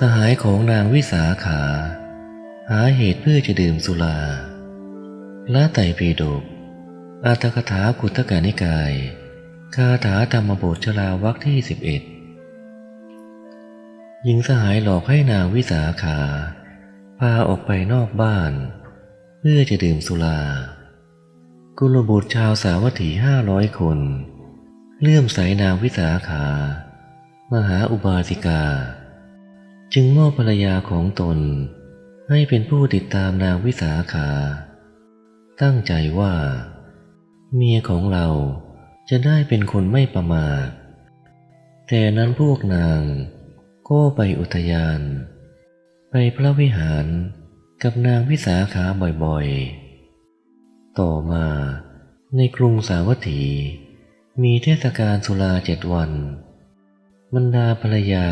สหายของนางวิสาขา หาเหตุเพื่อจะดื่มสุราละไตรปีดกอัตถกถากุตกานิกาย คาถาธรรมบทชลาวักที่สิบเอ็ดหญิงสหายหลอกให้นางวิสาขา พาออกไปนอกบ้าน เพื่อจะดื่มสุรา กุลบุตรชาวสาวัตถีห้าร้อยคน เลื่อมใสนางวิสาขา มหาอุบาสิกา จึงมอบภรรยาของตน ให้เป็นผู้ติดตามนางวิสาขา ตั้งใจว่า เมียของเราจะได้เป็นคนไม่ประมาทแต่นั้นพวกนางก็ไปอุทยาน ไปพระวิหารกับนางวิสาขาบ่อยๆ ต่อมาในกรุงสาวัตถี มีเทศกาลสุราเจ็ดวันบรรดาภรรยา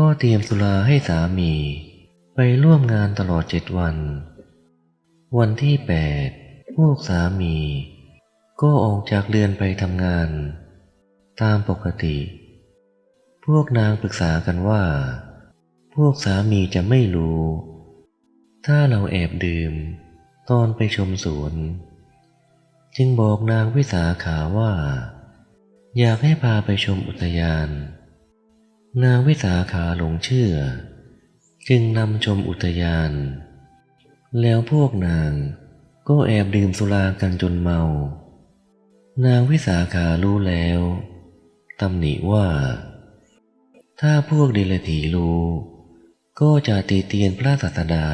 ก็เตรียมสุราให้สามี ไปร่วมงานตลอดเจ็ดวัน วันที่แปดพวกสามี ก็ออกจากเรือนไปทำงาน ตามปกติ พวกนางปรึกษากันว่า พวกสามีจะไม่รู้ ถ้าเราแอบดื่ม ตอนไปชมสวน จึงบอกนางวิสาขาว่า อยากให้พาไปชมอุทยาน นางวิสาขาหลงเชื่อ จึงนำชมอุทยาน แล้วพวกนางก็แอบดื่มสุรากันจนเมา นางวิสาขารู้แล้วตำหนิว่า ถ้าพวกเดลถีรู้ ก็จะตีเตียนพระศาสดา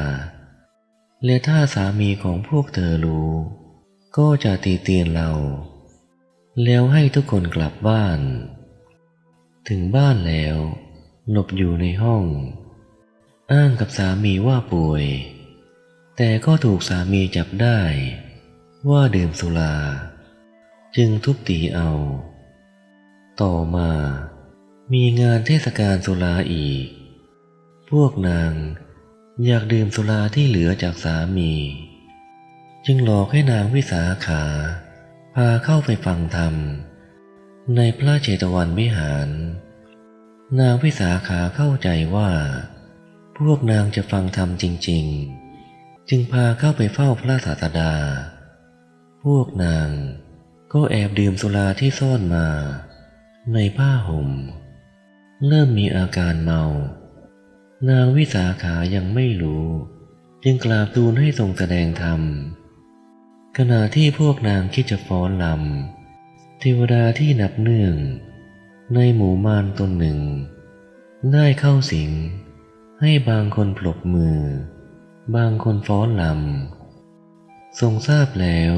และถ้าสามีของพวกเธอรู้ ก็จะตีเตียนเรา แล้วให้ทุกคนกลับบ้าน ถึงบ้านแล้ว หลบอยู่ในห้อง อ้างกับสามีว่าป่วย แต่ก็ถูกสามีจับได้ ว่าดื่มสุรา จึงทุบตีเอา ต่อมา มีงานเทศกาลสุราอีก พวกนางอยากดื่มสุราที่เหลือจากสามี จึงหลอกให้นางวิสาขา พาเข้าไปฟังธรรม ในพระเจตวันวิหาร นางวิสาขาเข้าใจว่า พวกนางจะฟังธรรมจริง ๆ จึงพาเข้าไปเฝ้าพระศาสดา พวกนางก็แอบดื่มสุราที่ซ่อนมา ในผ้าห่ม เริ่มมีอาการเมา นางวิสาขายังไม่รู้ จึงกราบทูลให้ทรงแสดงธรรมขณะที่พวกนางคิดจะฟ้อนลำ เทวดาที่นับเนื่อง ในหมู่มารตนหนึ่ง ได้เข้าสิง ให้บางคนปลบมือ บางคนฟ้อนลำทรงทราบแล้ว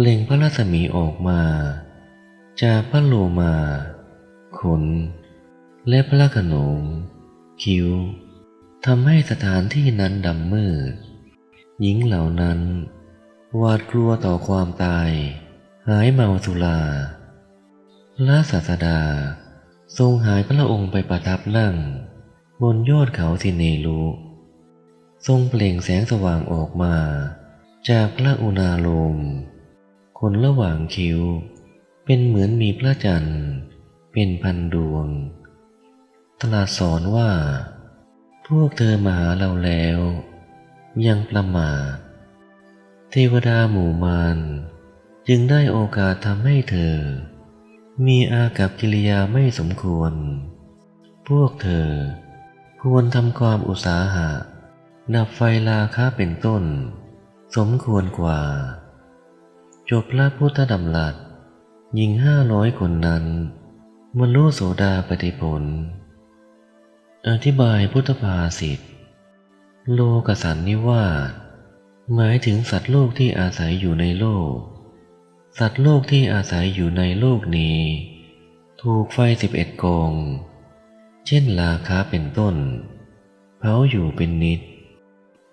เล็งพระรัศมีออกมา จากพระโลมา ขน และพระขนง คิ้วทำให้สถานที่นั้นดำมืด หญิงเหล่านั้นหวาดกลัวต่อความตาย หายเมาสุราพระศาสดา ทรงหายพระองค์ไปประทับนั่ง บนยอดเขาสิเนรุทรงเปล่งแสงสว่างออกมา จากพระอุณาโลมคนระหว่างคิ้ว เป็นเหมือนมีพระจันทร์ เป็นพันดวง ตลาดสอนว่า พวกเธอมาหาเราแล้ว ยังประมาทเทวดาหมู่มาร จึงได้โอกาสทำให้เธอ มีอากับกิริยาไม่สมควร พวกเธอ ควรทำความอุตสาหะ ดับไฟราคะเป็นต้น สมควรกว่า จบพระพุทธดำรัสหญิงห้าร้อยคนนั้นบรรลุโสดาปฏิผล อธิบายพุทธภาษิตโลกสันนิวาสหมายถึงสัตว์โลกที่อาศัยอยู่ในโลก สัตว์โลกที่อาศัยอยู่ในโลกนี้ ถูกไฟสิบเอ็ดกอง เช่นราคาเป็นต้นเผาอยู่เป็นนิด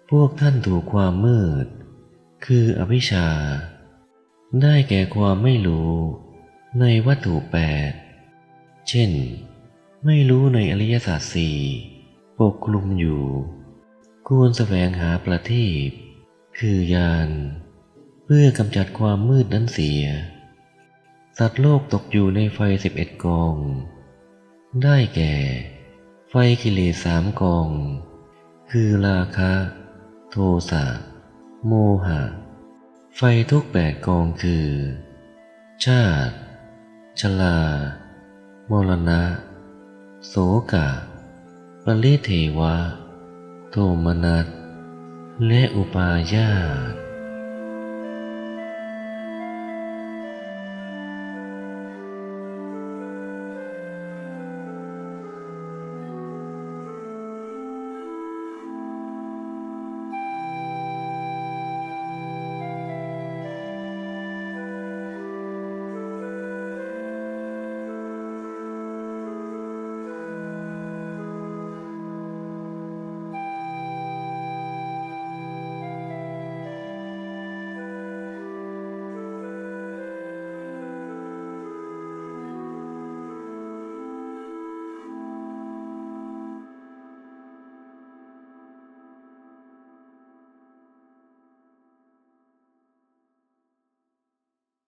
พวกท่านถูกความมืด คืออวิชชา ได้แก่ความไม่รู้ในวัตถุแปด เช่น ไม่รู้ในอริยสัจสี่ปกคลุมอยู่ ควรแสวงหาประทีปคือยาน เพื่อกำจัดความมืดนั้นเสีย สัตว์โลกตกอยู่ในไฟสิบเอ็ดกอง ได้แก่ ไฟกิเลสสามกอง คือราคะ โทสะ โมหะ ไฟทุกแปดกองคือ ชาติ ชลา มรณะ โสกะ ปริเทวะ โทมนัสและอุปาญาต